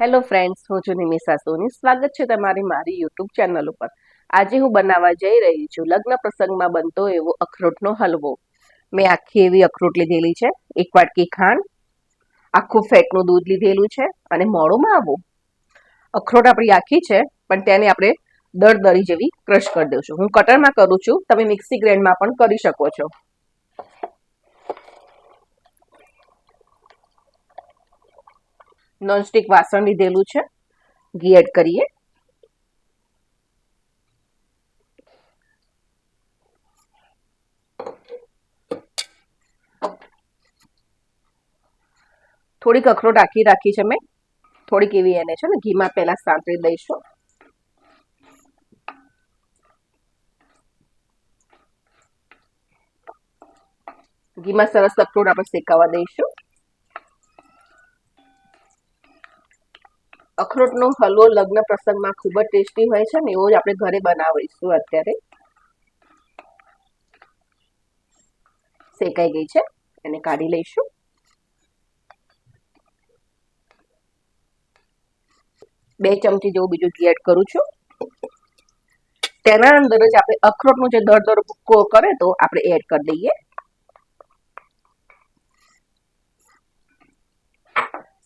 Hello friends હું છું નિમિષા સોની. સ્વાગત છે તમારી મારી યુટ્યુબ ચેનલ ઉપર. આજે હું બનાવવા જઈ રહી છું. લગ્ન પ્રસંગમાં બનતો એવો અખરોટનો હલવો. મેં આખી એવી અખરોટ લીધેલી છે. એક વાટકી ખાંડ, આખું ફેટનું દૂધ લીધેલું છે અને મોડોમાં માવું. અખરોટ આપણી આખી છે, પણ તેને આપણે દરદરી જેવી ક્રશ કરી દઉં છું. હું કટરમાં કરું છું. તમે મિક્સી ગ્રાઇન્ડમાં પણ કરી શકો છો. નોનસ્ટિક વાસણ લીધેલું છે. ઘી એડ કરીએ. થોડીક અખરોટ આખી રાખી છે મેં. થોડીક એવી એને છે ને ઘીમાં પહેલા સાંતળી દઈશું ઘીમાં સરસ અખરોટ આપણે શેકાવા દઈશું. અખરોટનો હલવો લગ્ન પ્રસંગમાં ખૂબ જ ટેસ્ટી હોય છે ને એવો જ આપણે ઘરે બનાવીશું અત્યારે. શેકાઈ ગઈ છે, એને કાઢી લઈશું. બે ચમચી જેવું બીજું ઘી એડ કરું છું. તેના અંદર જ આપણે અખરોટનું જે દર દર ભૂક્કો કરે તો આપણે એડ કરી દઈએ.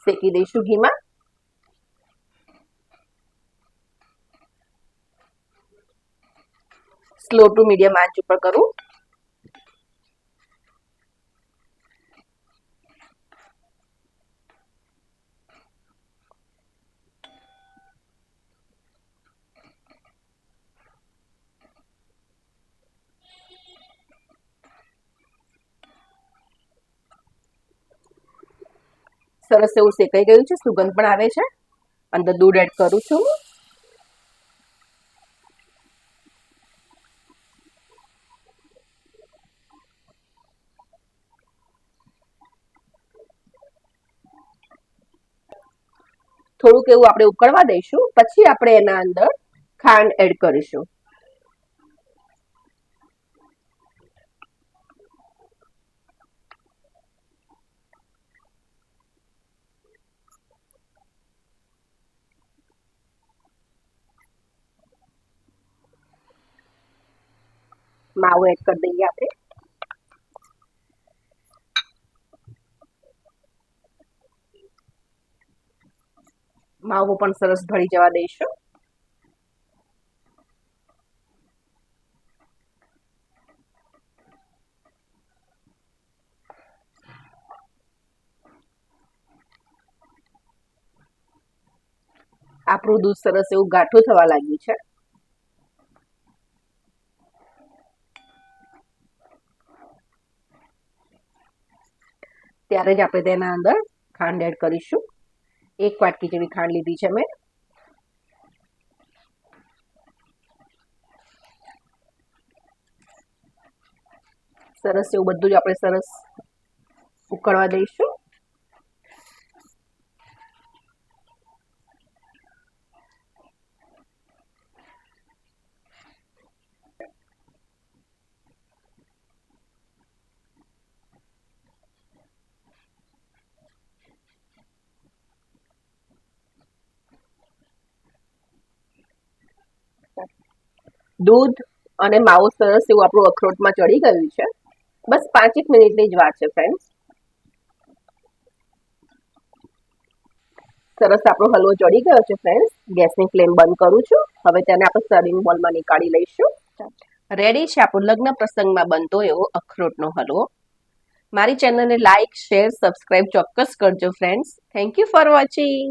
શેકી દઈશું ઘીમાં. સ્લો ટુ મીડિયમ આંચ ઉપર કરું સરસ એવું શેકાઈ ગયું છે, સુગંધ પણ આવે છે। અંદર દૂધ એડ કરું છું। થોડુંક એવું આપણે ઉકળવા દઈશું, પછી આપણે એના અંદર ખાંડ એડ કરીશું. માવો એડ કરી દઈએ આપણે. માવો પણ સરસ ભળી જવા દઈશું. આપણું દૂધ સરસ એવું ગાઠું થવા લાગ્યું છે. ત્યારે જ આપણે તેના અંદર ખાંડ એડ કરીશું. એક વાટકી જેવી ખાંડ લીધી છે મેં. સરસ એવું બધું જ આપણે સરસ ઉકળવા દઈશું. દૂધ અને માવો સરસ એવું આપણું અખરોટમાં ચડી ગયું છે. બસ પાંચ એક મિનિટની જ વાત છે ફ્રેન્ડ્સ સરસ આપણો હલવો ચડી ગયો છે ફ્રેન્ડ્સ ગેસની ફ્લેમ બંધ કરું છું. હવે તેને આપણે સર્વિંગ બોલમાં નીકાળી લઈશું. રેડી છે આપણો લગ્ન પ્રસંગમાં બનતો એવો અખરોટનો હલવો. મારી ચેનલને લાઇક શેર સબસ્ક્રાઇબ ચોક્કસ કરજો friends thank you for watching